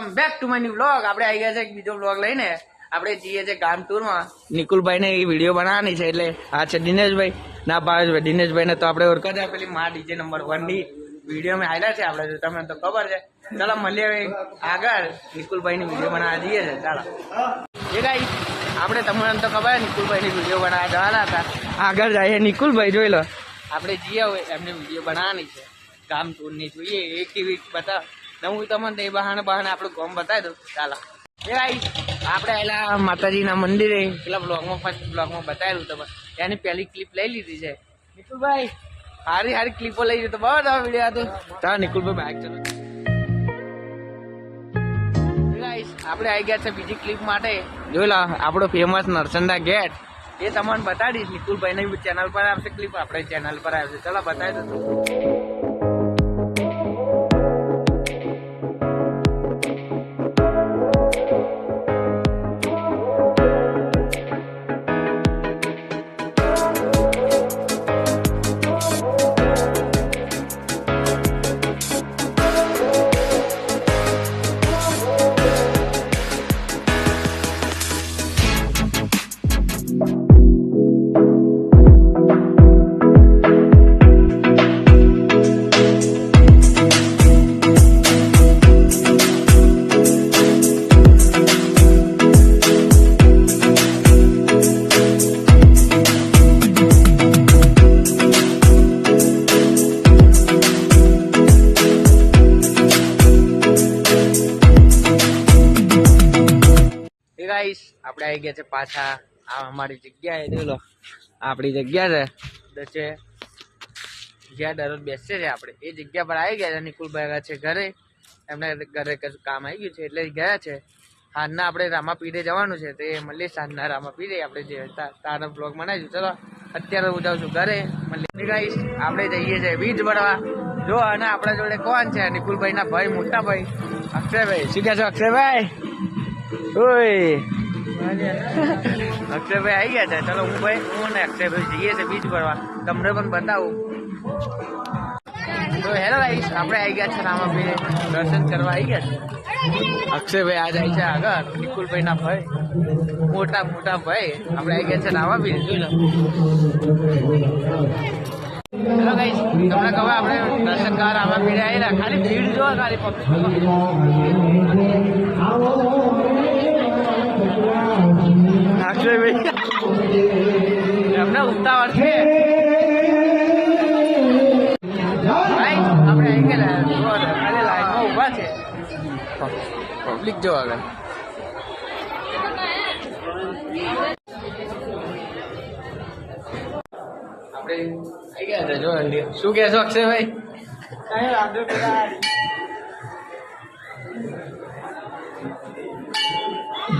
Mini blog આપણે આવી ગયા છે એક બીજો બ્લોગ લઈને. આપણે જઈએ છે ગામ ટૂરમાં નિકુલભાઈ ને એ વીડિયો બનાવવાની છે, એટલે આ છે દિનેશભાઈ. ના ભાવેશભાઈ દિનેશભાઈ ને તો આપણે ઓળખા છે પેલી મા ડીજે નંબર વનની વીડિયો મેં આવેલા છે. આપણે તમને તો ખબર છે. ચાલો, મળીએ આગળ. નિકુલભાઈ ની વીડિયો બનાવવા જઈએ છે. ચાલો. એ ગાઈ આપણે તમને તો ખબર નિકુલભાઈ ની વીડિયો બનાવવા જવાના હતા. આગળ જઈએ. નિકુલભાઈ, જોઈ લો. આપણે જઈએ હવે. એમની વીડિયો બનાવવાની છે. ગામ ટૂરની જોઈએ. એક કેવી બતાવ. હું તમને એ બહાને બહાને આપણું ગામ બતાવી દઉં. ચાલો. એ ભાઈ આપણે આયેલા માતાજીના મંદિરે પેલા બ્લોગમાં ફર્સ્ટ બ્લોગમાં બતાવેલું તમે એની પહેલી ક્લિપ લઈ લીધી છે. નિકુલભાઈ સારી સારી ક્લિપો લઈ જતો બહુ તમારો વીડિયો હતો. ચાલો નિકુલભાઈ બાઇક ચલો આપણે આવી ગયા છે બીજી ક્લિપ માટે. જોઈ લો આપણો ફેમસ નરસંદા ગેટ. એ તમને બતાડીશ. નિકુલભાઈ ની ચેનલ પર આવશે ક્લિપ આપણે ચેનલ પર આવશે. ચલો બતાવી દો એ ગાઈસ આપણે આવી ગયા છે પાછા. આ અમારી જગ્યાએ જોઈ આપણી જગ્યા છે. તો જ્યાં દરરોજ બેસીએ છીએ આપણે. એ જગ્યા પર આવી ગયા છે, નિકુલભાઈ છે ઘરે. એમને ઘરે કશું કામ આવી ગયું છે, એટલે ગયા છે. સાંજના આપણે રામાપીરે જવાનું છે, તો મળીએ સાંજના રામાપીરે આપણે જે તારા બ્લોગ બનાવીશું. ચલો, અત્યારે હું જાઉં છું ઘરે. મળીએ ગાઈસ આપણે જઈએ છીએ વીજ ભરવા જો, અને આપણા જોડે કોણ છે? નિકુલભાઈના ભાઈ મોટા ભાઈ અક્ષયભાઈ. શું કહે છો, અક્ષયભાઈ? ઓય. અક્ષયભાઈ આવી ગયા છે? ચલો, હું ભાઈ, હું ને અક્ષયભાઈ જઈએ છે બીચ ભરવા તમને પણ બતાવું. તો હેલો ભાઈ આપણે આવી ગયા છે રામાપીરે. દર્શન કરવા આવી ગયા છે? અક્ષયભાઈ આ જાય છે આગળ. નિકુલભાઈ ના ભાઈ. મોટા મોટા ભાઈ. આપણે આવી ગયા છે રામાપીરે. જોઈ લો તમને ખબર આપણે દર્શન કરવા રામાપીરે આવેલા ખાલી ભીડ જોવા ખાલી પબ્લિક. અક્ષયભાઈ એમને ઉતાવળ છે. ભાઈ, આપણે અહીં લાઈનમાં ઊભા છે. પબ્લિક જો આગળ આપણે આવી ગયા છે જો. શું કહેશો અક્ષયભાઈ અરે રામાભાઈ એ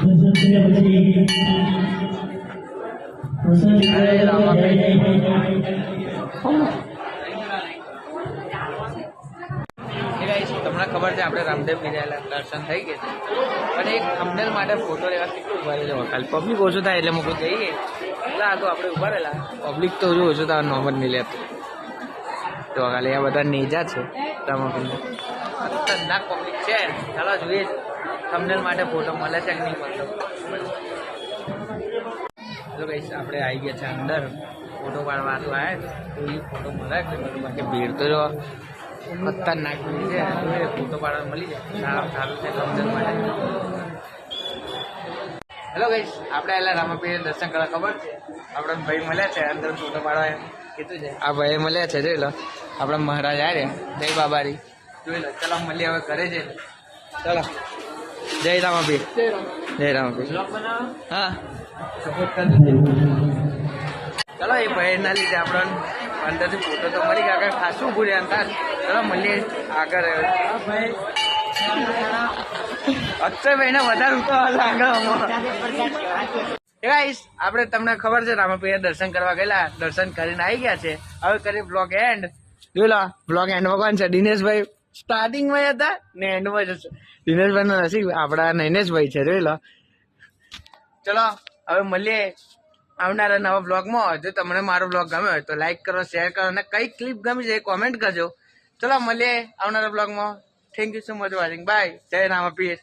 guys, તમને ખબર છે, આપણે રામદેવ ગિરાયેલા દર્શન થઈ ગયા છે. પણ એક થંબનેલ માટે ફોટો લેવા કેટલું ઊભા રહેલો ખાલી પબ્લિક ઓછું થાય એટલે મૂકું જઈએ. એટલે આ તો આપણે ઊભા રહેલા. પબ્લિક તો હજુ ઓછું થાય નોમર નહીં લેતું. તો ખાલી આ બધા નેજા છે રામાભાઈ ખતરનાક પબ્લિક છે. ચાલો, જોઈએ. થંબનેલ માટે ફોટો મળે છે કે નહીં મળતો? તો ગઈશ આપણે આવી ગયા છે અંદર. ફોટો પાડવા તો આવ્યા તો એ ફોટો મળે? બાકી ભીડ તો જો ખતરનાક ભીડ છે. ફોટો પાડવા મળી જાય સારું છે સમજણ માટે. હેલો ગઈશ આપણે એલા રામાપીર દર્શન કરવા ખબર? છે આપણે ભાઈ મળ્યા છે, અંદર ફોટો પાડવા કીધું છે. આ ભાઈ મળ્યા છે, જોઈ લો. આપણા મહારાજ આવ્યા જય બાબારી. જોઈ લો, ચલો, મળીએ હવે ઘરે છે ચલો. જય રામાપીર. જય રામાપીર. હા. સપોર્ટ કરજો. ચલો એ ભાઈના લીધે આપણને અંદરથી ફોટો તો મળી ગયા. આગળ ખાસું ઉભું રહ્યા હતા ચલો મળીએ આગળ. અક્ષયભાઈ ને વધારે ઉતાવળ લાગે એ આપણે તમને ખબર છે રામાપીર દર્શન કરવા ગયેલા. દર્શન કરીને આવી ગયા છે. હવે કરી બ્લોગ એન્ડ જોઈ લો બ્લોગ એન્ડમાં કોણ છે દિનેશભાઈ. સ્ટાર્ટિંગમાં હતા ને એન્ડમાં જશે દિનેશભાઈ નો નસીબ આપણા નૈનેશભાઈ છે, જોઈ લો. ચલો, હવે મળીએ આવનારા નવા બ્લોગમાં જો તમને મારો બ્લોગ ગમ્યો હોય તો લાઈક કરો શેર કરો અને કઈ ક્લિપ ગમી છે કોમેન્ટ કરજો. ચલો, મળીએ આવનારા બ્લોગમાં thank you so much watching bye જય રામાપીર